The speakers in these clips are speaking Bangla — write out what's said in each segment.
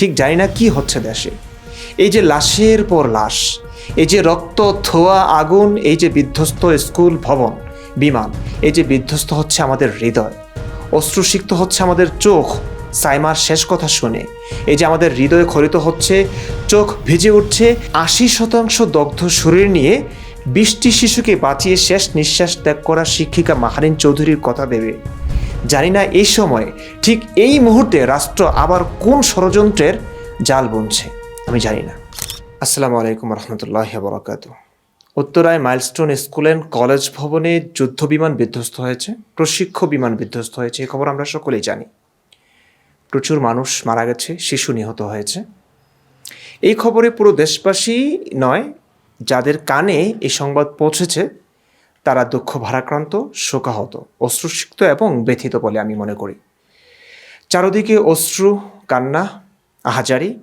ঠিক জানি না কি হচ্ছে দেশে। এই যে লাশের পর লাশ, এই যে রক্ত থোয়া আগুন, এই যে বিধ্বস্ত স্কুল ভবন, বিমান, এই যে বিধ্বস্ত হচ্ছে আমাদের হৃদয়, অশ্রুসিক্ত হচ্ছে আমাদের চোখ, সাইমার শেষ কথা শুনে, এই যে আমাদের হৃদয়ে খরিত হচ্ছে, চোখ ভিজে উঠছে, আশি শতাংশ দগ্ধ শরীর নিয়ে বৃষ্টি শিশুকে বাঁচিয়ে শেষ নিঃশ্বাস ত্যাগ করা শিক্ষিকা মাহারিন চৌধুরীর কথা ভেবে। জানি না এই সময়ে ঠিক এই মুহূর্তে রাষ্ট্র আবার কোন ষড়যন্ত্রের জাল বুনছে, আমি জানি না। আসসালামু আলাইকুম রহমতুল্লাহ বরকাত উত্তরায় মাইলস্টোন স্কুল অ্যান্ড কলেজ ভবনে যুদ্ধ বিমান বিধ্বস্ত হয়েছে প্রশিক্ষ বিমান বিধ্বস্ত হয়েছে, এ খবর আমরা সকলেই জানি। প্রচুর মানুষ মারা গেছে, শিশু নিহত হয়েছে। এই খবরে পুরো দেশবাসী নয়, যাদের কানে এই সংবাদ পৌঁছেছে তারা দুঃখ ভারাক্রান্ত, শোকাহত, অশ্রুসিক্ত এবং ব্যথিত বলে আমি মনে করি। চারদিকে অশ্রু, কান্না, আহাজারি।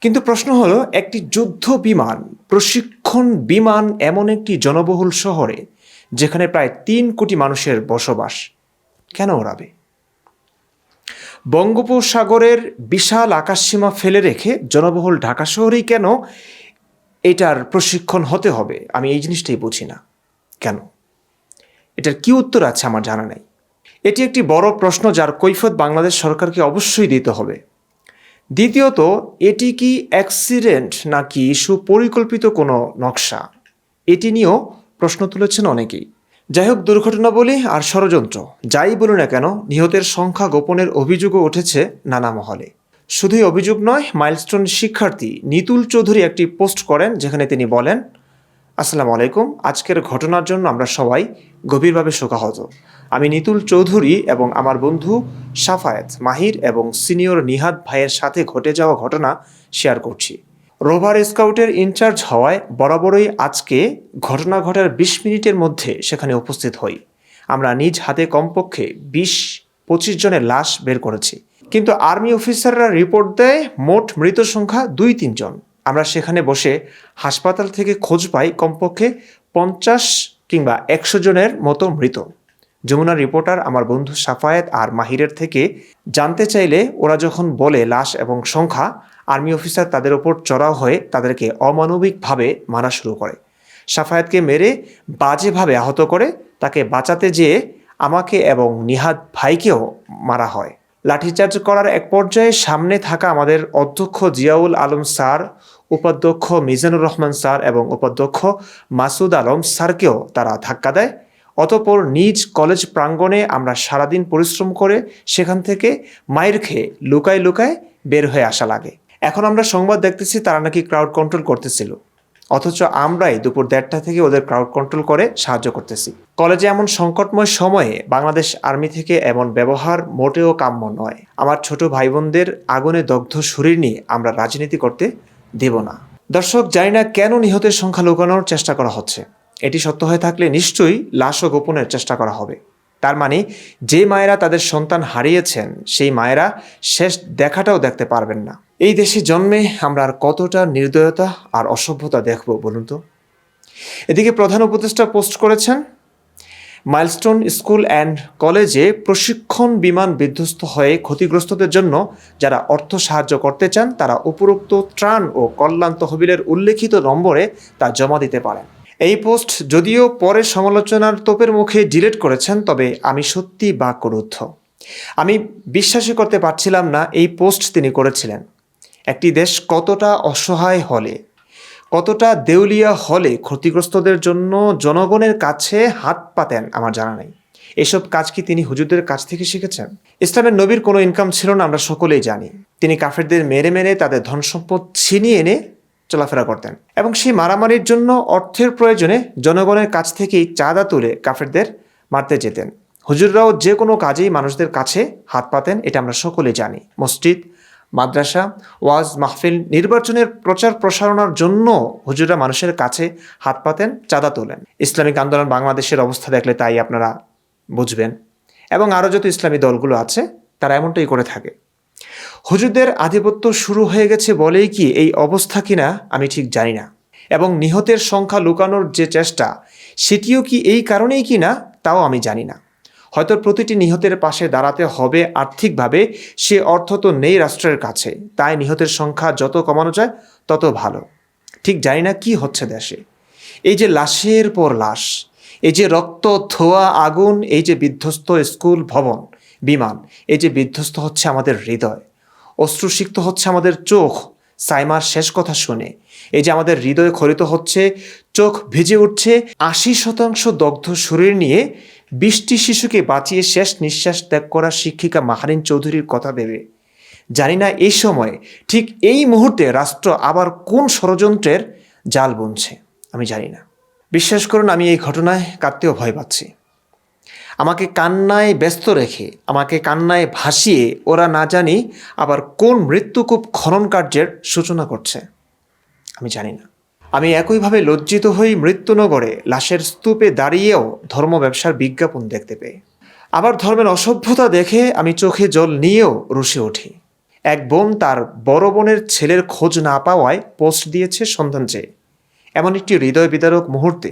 কিন্তু প্রশ্ন হলো, একটি যুদ্ধ বিমান, প্রশিক্ষণ বিমান এমন একটি জনবহুল শহরে, যেখানে প্রায় তিন কোটি মানুষের বসবাস, কেন ওড়াবে? বঙ্গোপসাগরের বিশাল আকাশসীমা ফেলে রেখে জনবহুল ঢাকা শহরেই কেন এটার প্রশিক্ষণ হতে হবে? আমি এই জিনিসটাই বুঝি না। কেন? এটার কি উত্তর আছে আমার জানা নেই। এটি একটি বড় প্রশ্ন যার কৈফত বাংলাদেশ সরকারকে অবশ্যই দিতে হবে। দ্বিতীয়ত, এটি কি অ্যাক্সিডেন্ট নাকি সুপরিকল্পিত কোনো নকশা? এটি নিয়েও প্রশ্ন তুলেছেন অনেকেই। যাই হোক দুর্ঘটনা বলি আর ষড়যন্ত্র, যাই বলুন না কেন, নিহতের সংখ্যা গোপনের অভিযোগও উঠেছে নানা মহলে। শুধুই অভিযোগ নয়, মাইলস্টোন শিক্ষার্থী নিতুল চৌধুরী একটি পোস্ট করেন, যেখানে তিনি বলেন আসসালামু আলাইকুম। আজকের ঘটনার জন্য আমরা সবাই গভীরভাবে শোকাহত। আমি নিতুল চৌধুরী এবং আমার বন্ধু সাফায়েত মাহির এবং সিনিয়র নিহাদ ভাইয়ের সাথে ঘটে যাওয়া ঘটনা শেয়ার করছি। রোভার স্কাউটের ইনচার্জ হওয়ায় বরাবরই আজকে ঘটনা ঘটার বিশ মিনিটের মধ্যে সেখানে উপস্থিত হই। আমরা নিজ হাতে কমপক্ষে বিশ, পঁচিশ জনের লাশ বের করেছি। কিন্তু আর্মি অফিসাররা রিপোর্ট দেয় মোট মৃত সংখ্যা দুই তিনজন আমরা সেখানে বসে হাসপাতাল থেকে খোঁজ পাই কমপক্ষে পঞ্চাশ কিংবা একশো জনের মতো মৃত। যমুনার রিপোর্টার আমার বন্ধু সাফায়েত আর মাহিরের থেকে জানতে চাইলে ওরা যখন বলে লাশ এবং সংখ্যা, আর্মি অফিসার তাদের ওপর চড়াও হয়ে তাদেরকে অমানবিকভাবে মারা শুরু করে। সাফায়েতকে মেরে বাজেভাবে আহত করে তাকে বাঁচাতে যেয়ে আমাকে এবং নিহাদ ভাইকেও মারা হয়। লাঠিচার্জ করার এক পর্যায়ে সামনে থাকা আমাদের অধ্যক্ষ জিয়াউল আলম স্যার উপাধ্যক্ষ মিজানুর রহমান স্যার এবং উপাধ্যক্ষ মাসুদ আলম স্যারকেও তারা ধাক্কা দেয়। অতপর নিজ কলেজ প্রাঙ্গণে আমরা সারাদিন পরিশ্রম করে সেখান থেকে মায়ের খেয়ে লুকায় লুকায় বের হয়ে আসা লাগে। এখন আমরা সংবাদ দেখতেছি তারা নাকি ক্রাউড কন্ট্রোল করতেছিল। অথচ আমরাই দুপুর দেড়টা থেকে ওদের ক্রাউড কন্ট্রোল করে সাহায্য করতেছি। কলেজে এমন সংকটময় সময়ে বাংলাদেশ আর্মি থেকে এমন ব্যবহার মোটেও কাম্য নয়। আমার ছোট ভাই বোনদের আগুনে দগ্ধ শরীর নিয়ে আমরা রাজনীতি করতে দেব না। দর্শক, জানি না কেন নিহতের সংখ্যা লুকানোর চেষ্টা করা হচ্ছে। এটি সত্য হয়ে থাকলে নিশ্চয়ই লাশ ও গোপনের চেষ্টা করা হবে। তার মানে যে মায়েরা তাদের সন্তান হারিয়েছেন, সেই মায়েরা শেষ দেখাটাও দেখতে পারবেন না। এই দেশে জন্মে আমরা আর কতটা নির্দয়তা আর অসভ্যতা দেখব বলুন তো? এদিকে প্রধান উপদেষ্টা পোস্ট করেছেন মাইলস্টোন স্কুল অ্যান্ড কলেজে প্রশিক্ষণ বিমান বিধ্বস্ত হয়ে ক্ষতিগ্রস্তদের জন্য যারা অর্থ সাহায্য করতে চান, তারা উপরোক্ত ত্রাণ ও কল্যাণ তহবিলের উল্লেখিত নম্বরে তা জমা দিতে পারেন। এই পোস্ট যদিও পরে সমালোচনার তোপের মুখে ডিলিট করেছেন, তবে আমি সত্যি বাক্যরুদ্ধ আমি বিশ্বাসই করতে পারছিলাম না এই পোস্ট তিনি করেছিলেন। একটি দেশ কতটা অসহায় হলে? কতটা দেউলিয়া হলে ক্ষতিগ্রস্তদের জন্য জনগণের কাছে হাত পাতেন আমার জানা নেই। এসব কাজ কি তিনি হুজুরদের কাছ থেকে শিখেছেন? ইসলামের নবীর কোনো ইনকাম ছিল না, আমরা সকলেই জানি। তিনি কাফেরদের মেরে মেরে তাদের ধন সম্পদ ছিনিয়ে এনে চলাফেরা করতেন এবং সেই মারামারির জন্য অর্থের প্রয়োজনে জনগণের কাছ থেকেই চাঁদা তুলে কাফেরদের মারতে যেতেন। হুজুররাও যে কোনো কাজেই মানুষদের কাছে হাত পাতেন, এটা আমরা সকলে জানি। মসজিদ মাদ্রাসা, ওয়াজ, মাহফিল নির্বাচনের প্রচার প্রসারণার জন্য হুজুররা মানুষের কাছে হাত পাতেন, চাঁদা তোলেন। ইসলামিক আন্দোলন বাংলাদেশের অবস্থা দেখলে তাই আপনারা বুঝবেন। এবং আরও যত ইসলামী দলগুলো আছে, তারা এমনটাই করে থাকে। হুজুরদের আধিপত্য শুরু হয়ে গেছে বলেই কি এই অবস্থা কিনা আমি ঠিক জানি না। এবং নিহতের সংখ্যা লুকানোর যে চেষ্টা, সেটিও কি এই কারণেই কি না তাও আমি জানি না। হয়তো প্রতিটি নিহতের পাশে দাঁড়াতে হবে আর্থিকভাবে, সে অর্থ তো নেই রাষ্ট্রের কাছে। তাই নিহতের সংখ্যা যত কমানো যায়, তত ভালো। ঠিক জানি না কি হচ্ছে দেশে। এই যে লাশের পর লাশ, এই যে রক্ত ধোয়া আগুন, এই যে বিধ্বস্ত স্কুল ভবন, বিমান, এই যে বিধ্বস্ত হচ্ছে আমাদের হৃদয়। অশ্রুসিক্ত হচ্ছে আমাদের চোখ, সাইমার শেষ কথা শুনে। এই যে আমাদের হৃদয় খরিত হচ্ছে, চোখ ভিজে উঠছে, আশি শতাংশ দগ্ধ শরীর নিয়ে বৃষ্টি শিশুকে বাঁচিয়ে শেষ নিঃশ্বাস ত্যাগ করা শিক্ষিকা মাহারিন চৌধুরীর কথা ভেবে। জানি না এই সময় ঠিক এই মুহূর্তে রাষ্ট্র আবার কোন ষড়যন্ত্রের জাল বুনছে, আমি জানি না। বিশ্বাস করুন, আমি এই ঘটনায় কাঁদতেও ভয় পাচ্ছি। আমাকে কান্নায় ব্যস্ত রেখে, আমাকে কান্নায় ভাসিয়ে ওরা না জানি আবার কোন মৃত্যুকূপ খনন কার্যের সূচনা করছে, আমি জানি না। আমি একইভাবে লজ্জিত হই মৃত্যুনগরে লাশের স্তূপে দাঁড়িয়েও ধর্ম ব্যবসার বিজ্ঞাপন দেখতে পেয়ে। আবার ধর্মের অসভ্যতা দেখে আমি চোখে জল নিয়েও রুশে উঠি। এক বোন তার বড় বোনের ছেলের খোঁজ না পাওয়ায় পোস্ট দিয়েছে সন্ধান চেয়ে। এমন একটি হৃদয় বিদারক মুহূর্তে,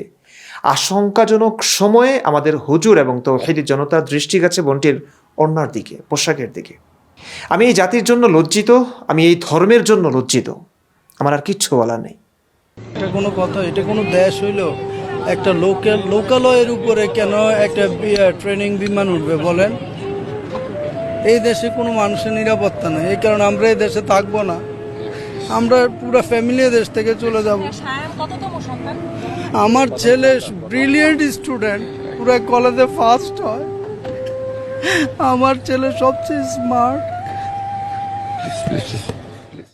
আশঙ্কাজনক সময়ে আমাদের হুজুর এবং তৌহিদি জনতার দৃষ্টি গেছে বোনটির অন্যার দিকে, পোশাকের দিকে। আমি এই জাতির জন্য লজ্জিত, আমি এই ধর্মের জন্য লজ্জিত। আমার আর কিচ্ছু বলার নেই। এটা কোনো কথা এটা কোনো দেশ হইল একটা লোকাল লোকালয়ের উপরে কেন একটা ট্রেনিং বিমান উঠবে বলেন? এই দেশে কোনো মানুষের নিরাপত্তা নেই এই কারণে আমরা এই দেশে থাকব না। আমরা পুরো ফ্যামিলি দেশ থেকে চলে যাব। আমার ছেলে ব্রিলিয়েন্ট স্টুডেন্ট পুরো কলেজে ফার্স্ট হয়। আমার ছেলে সবচেয়ে স্মার্ট